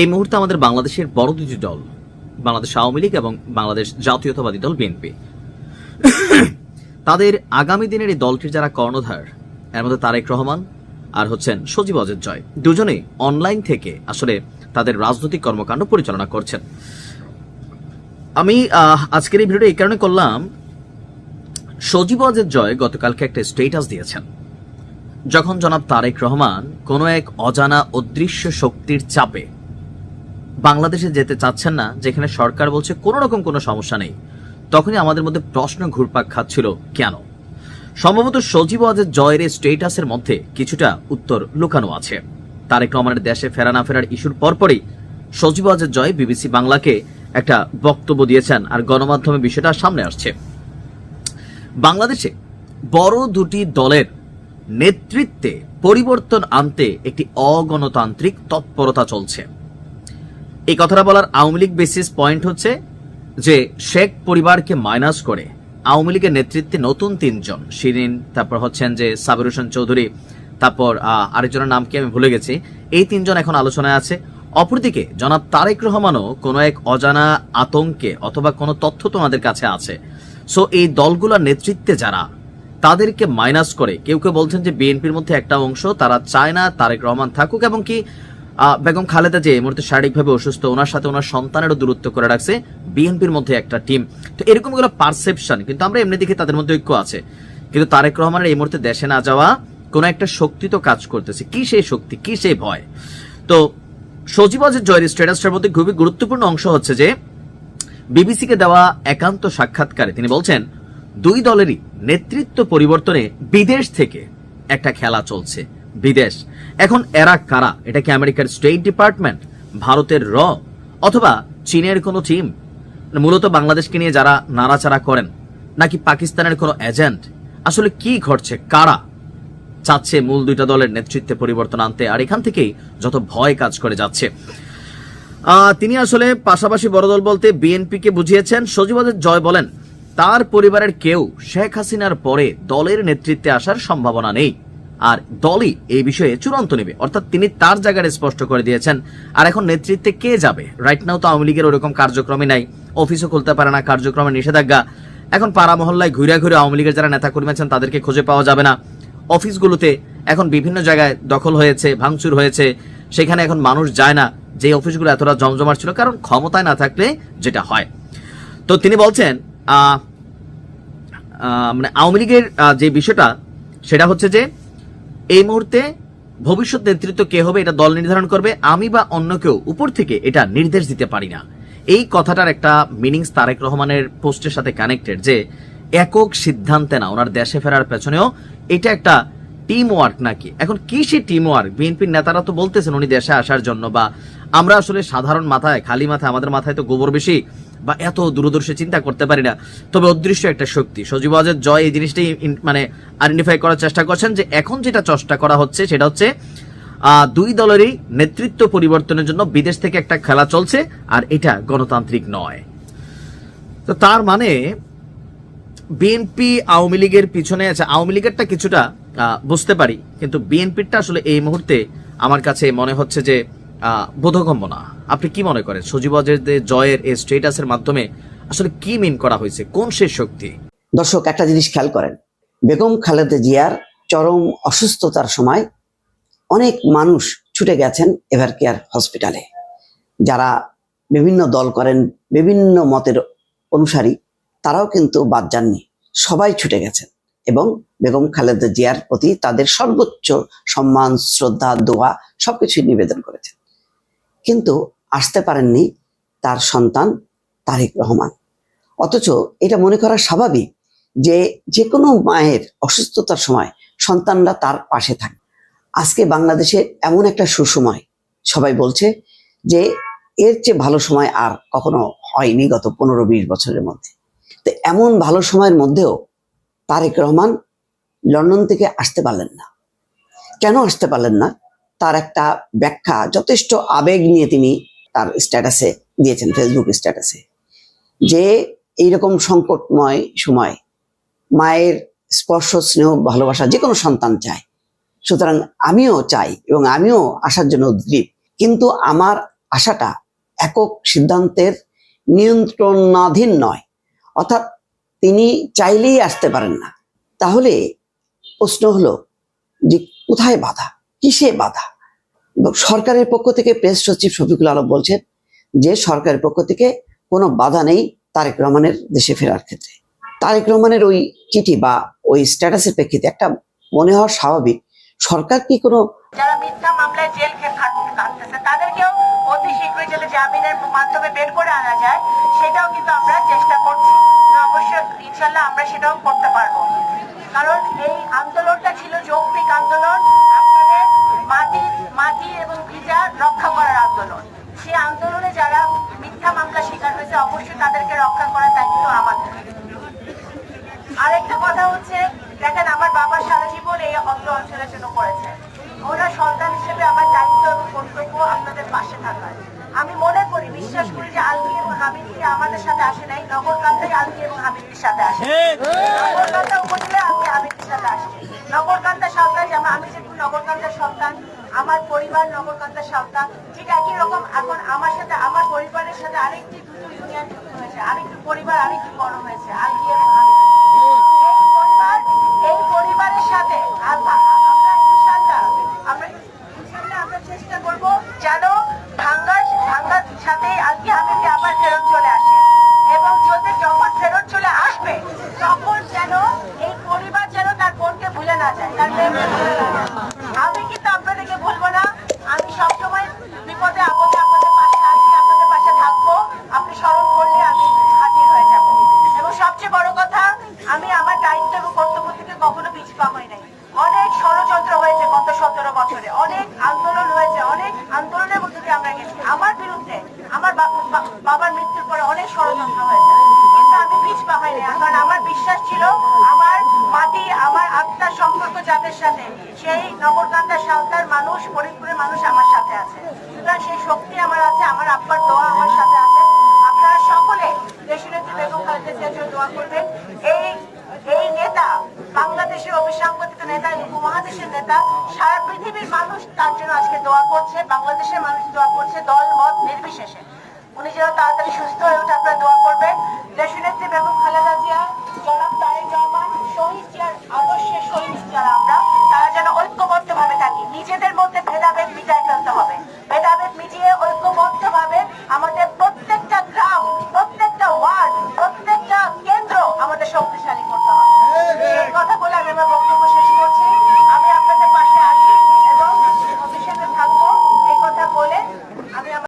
এই মুহূর্তে আমাদের বাংলাদেশের বড় দুটি দল, বাংলাদেশ আওয়ামী লীগ এবং বাংলাদেশ জাতীয়তাবাদী দল বিএনপি। তাদের আগামী দিনের এই দলটির যারা কর্ণধার, এর মধ্যে তারেক রহমান আর হচ্ছেন সজীব অজের জয়। দুজনেই অনলাইন থেকে আসলে তাদের রাজনৈতিক কর্মকাণ্ড পরিচালনা করছেন। আমি আজকের এই ভিডিওটা এই কারণে করলাম, সজীব অজের জয় গতকালকে একটা স্টেটাস দিয়েছেন। যখন জনাব তারেক রহমান কোনো এক অজানা অদৃশ্য শক্তির চাপে বাংলাদেশে যেতে চাচ্ছেন না, যেখানে সরকার বলছে কোনো রকম কোনো সমস্যা নেই, তখনই আমাদের মধ্যে প্রশ্ন ঘুরপাক খাচ্ছিল, কেন? সম্ভবত সজীব ওয়াজের জয়ের স্টেটাসের মধ্যে কিছুটা উত্তর লুকানো আছে। তারেক রহমানের দেশে ফেরা না ফেরার ইস্যুর পরপরই সজীব ওয়াজের জয় বিবিসি বাংলাকে একটা বক্তব্য দিয়েছেন আর গণমাধ্যমে বিষয়টা সামনে আসছে। বাংলাদেশে বড় দুটি দলের নেতৃত্বে পরিবর্তন আনতে একটি অগণতান্ত্রিক তৎপরতা চলছে। এই কথাটা বলার আওয়ামী লীগ বেসিস পয়েন্ট হচ্ছে যে শেখ পরিবারকে মাইনাস করে আওয়ামী লীগের নেতৃত্বে নতুন তিনজন, শিরিন, তারপর হচ্ছেন যে সাবির হোসেন চৌধুরী, তারপর আরেকজনের নাম কি আমি ভুলে গেছি, এই তিনজন এখন আলোচনায় আছে। অপরদিকে জনাব তারেক রহমানও কোনো এক অজানা আতঙ্কে অথবা কোনো তথ্য তোমাদের কাছে আছে। সো এই দলগুলোর নেতৃত্বে যারা তাদেরকে মাইনাস করে। কেউ কেউ বলছেন যে বিএনপির মধ্যে একটা অংশ, তারা চায় না, তারেক রহমান থাকুক এবং কি বেগম খালেদা যে এই মুহূর্তে শারীরিকভাবে অসুস্থ, ওনার সাথে ওনার সন্তানেরও দূরত্ব করে রাখছে, বিএনপির মধ্যে একটা টিম তো এরকমগুলো পারসেপশন কিন্তু আমরা এমনি দেখি তাদের মধ্যে ঐক্য আছে। কিন্তু তারেক রহমানের এই মুহূর্তে দেশে না যাওয়া কোন একটা শক্তি তো কাজ করতেছে। কি সেই শক্তি, কি সেই ভয়? তো সজীবাজের জয়ের স্ট্যাটাসটার মধ্যে খুবই গুরুত্বপূর্ণ অংশ হচ্ছে যে, বিবিসিকে দেওয়া একান্ত সাক্ষাৎকারে তিনি বলছেন দুই দলেরই নেতৃত্ব পরিবর্তনে বিদেশ থেকে একটা খেলা চলছে। বিদেশ। এখন এরা কারা? এটা কি আমেরিকার স্টেট ডিপার্টমেন্ট ভারতের র? অথবা চীনের কোনো টিম মূলত বাংলাদেশকে নিয়ে যারা নাড়াচাড়া করেন, নাকি পাকিস্তানের কোনো এজেন্ট আসলে কি ঘটছে? কারা চাচ্ছে মূল দুইটা দলের নেতৃত্বে পরিবর্তন আনতে? আর এখান থেকেই যত ভয় কাজ করে যাচ্ছে। তিনি আসলে পাশাপাশি বড় দল বলতে বিএনপিকে বুঝিয়েছেন। সজীবদের জয় বলেন তার পরিবারের কেউ শেখ হাসিনার পরে দলের নেতৃত্বে আসার সম্ভাবনা নেই। আর দলই এই বিষয়ে চূড়ান্ত নেবে। অর্থাৎ তিনি তার জায়গায় স্পষ্ট করে দিয়েছেন। আর এখন নেতৃত্বে কে যাবে? রাইট নাও তো আওয়ামী লীগের ওরকম কার্যক্রমে নাই। অফিসও খুলতে পারে না কার্যক্রমে নিষেধাজ্ঞা। এখন পাড়া মহল্লায় ঘুরে ঘুরে আওয়ামী লীগের যারা নেতা কর্মী আছেন, তাদেরকে খুঁজে পাওয়া যাবে না। অফিসগুলোতে এখন বিভিন্ন জায়গায় দখল হয়েছে, ভাঙচুর হয়েছে। সেখানে এখন মানুষ যায় না। যে অফিসগুলো এতটা জমজমাট ছিল, কারণ ক্ষমতায় না থাকলে যেটা হয়। তো তিনি বলছেন মানে আওয়ামী লীগের যে বিষয়টা, সেটা হচ্ছে যে এই মুহূর্তে ভবিষ্যৎ নেতৃত্ব কে হবে এটা দল নির্ধারণ করবে, আমি বা অন্য কেউ উপর থেকে এটা নির্দেশ দিতে পারি না। এই কথাটার একটা মিনিংস তারেক রহমানের পোস্টের সাথে কানেক্টেড যে একক সিদ্ধান্তে না, ওনার দেশে ফেরার পেছনেও এটা একটা টিম ওয়ার্ক নাকি? এখন কি সেই টিম ওয়ার্ক বিএনপির নেতারা তো বলতেছেন উনি দেশে আসার জন্য বা আমরা আসলে সাধারণ মাথায়, খালি মাথায়, আমাদের মাথায় তো গোবর বেশি বা এত দূরদর্শী চিন্তা করতে পারি না। তবে অদৃশ্য একটা শক্তি। সজীব আজের জয় এই জিনিসটাই মানে আইডেন্টিফাই করার চেষ্টা করছেন যে এখন যেটা চেষ্টা করা হচ্ছে সেটা হচ্ছে দুই দলেরই নেতৃত্ব পরিবর্তনের জন্য বিদেশ থেকে একটা খেলা চলছে আর এটা গণতান্ত্রিক নয়। তো তার মানে বিএনপি আওয়ামী লীগের পিছনে আছে। আওয়ামী লীগেরটা কিছুটা বুঝতে পারি। কিন্তু বিএনপিরটা আসলে এই মুহূর্তে আমার কাছে মনে হচ্ছে যে বোধগম্য না। আপনি কি মনে করেন? সজীবজের যে জয়ের এই স্টেটাসের মাধ্যমে আসলে কি মিন করা হয়েছে? কোন সে শক্তি? দর্শক, একটা জিনিস খেয়াল করেন। বেগম খালেদা জিয়ার চরম অসুস্থতার সময় অনেক মানুষ ছুটে গেছেন এভার কেয়ার হসপিটালে। যারা বিভিন্ন দল করেন, বিভিন্ন মতের অনুসারী, তারাও কিন্তু বাদ যাননি। সবাই ছুটে গেছেন এবং বেগম খালেদা জিয়ার প্রতি তাদের সর্বোচ্চ সম্মান, শ্রদ্ধা, দোয়া সবকিছুই নিবেদন করেছেন। কিন্তু আসতে পারেননি তার সন্তান তারেক রহমান। অথচ এটা মনে করা স্বাভাবিক যে যে কোনো মায়ের অসুস্থতার সময় সন্তানরা তার পাশে থাকে। আজকে বাংলাদেশে এমন একটা সুসময়, সবাই বলছে যে এর চেয়ে ভালো সময় আর কখনো হয়নি গত পনেরো বিশ বছরের মধ্যে। তো এমন ভালো সময়ের মধ্যেও তারেক রহমান লন্ডন থেকে আসতে পারলেন না। কেন আসতে পারলেন না? তার একটা ব্যাখ্যা, যথেষ্ট আবেগ নিয়ে তিনি তার স্ট্যাটাসে দিয়েছেন ফেসবুক স্ট্যাটাসে যে এইরকম সংকটময় সময়, মায়ের স্পর্শ, স্নেহ, ভালোবাসা যে কোনো সন্তান চায়। সুতরাং আমিও চাই এবং আমিও আসার জন্য উদ্গ্রীব। কিন্তু আমার আশাটা একক সিদ্ধান্তের নিয়ন্ত্রণাধীন নয়। অর্থাৎ তিনি চাইলেই আসতে পারেন না। তাহলে প্রশ্ন হলো যে কোথায় বাধা? কিসে বাধা? সরকারের পক্ষ থেকে প্রেস সচিব শফিকুল আলম বলছেন যে সরকারের পক্ষ থেকে কোনো বাধা নেই তারেক রহমানের দেশে ফেরার ক্ষেত্রে। তারেক রহমানের ওই চিঠি বা ওই স্ট্যাটাসের প্রেক্ষিতে একটা মনে হওয়া স্বাভাবিক। সরকার কি কোনো যারা মিথ্যা মামলায় জেল খেয়ে কাটতেছে তাদেরকেও অতি শীঘ্রই যাতে জামিনের মাধ্যমে বের করে আনা যায়। সেটাও কিন্তু আমরা চেষ্টা করছি। না, অবশ্যই ইনশাল্লাহ আমরা সেটাও করতে পারব। কারণ এই আন্দোলনটা ছিল যৌক্তিক আন্দোলন। আলকি আমাদের সাথে আসে নাই নগরকান্দাই আলকি এবং হামিদের সাথে আসে নগরকান্দা উপজেলা আমি হামিদের সাথে আসছি নগরকান্দা সন্তান যেমন আমি যেহেতু নগরকান্দার সন্তান আমার পরিবার নগরকান্দার সন্তান ঠিক একই রকম এখন আমার সাথে আমার পরিবারের সাথে আরেকটি দুটো ইউনিয়ন যুক্ত হয়েছে। আরেকটি পরিবার আরেকটু বড় হয়েছে আলকি এবং এই পরিবার এই পরিবারের সাথে আমরা বিরুদ্ধে। আমার বাবার মৃত্যুর পরে অনেক ষড়যন্ত্র হয়েছে। কিন্তু আমি পিছপা হইনি কারণ আমার বিশ্বাস ছিল আমার মাটি, আমার আত্মার সম্পর্ক যাদের সাথে, সেই নগরকান্দার সাঁওতার মানুষ, ফরিদপুরের মানুষ আমার সাথে আছে। সুতরাং সেই শক্তি আমার আছে, আমার আব্বার দোয়া আমার সাথে আছে। আপনারা সকলে দেশনেত্রী বেগম খালেদা জিয়ার দোয়া করবেন। এই এই নেতা, বাংলাদেশের অবিসংগঠিত নেতা উপমহাদেশের নেতা, সারা পৃথিবীর মানুষ তার জন্য আজকে দোয়া করছে, বাংলাদেশের মানুষ দোয়া করছে, দল Eduardo.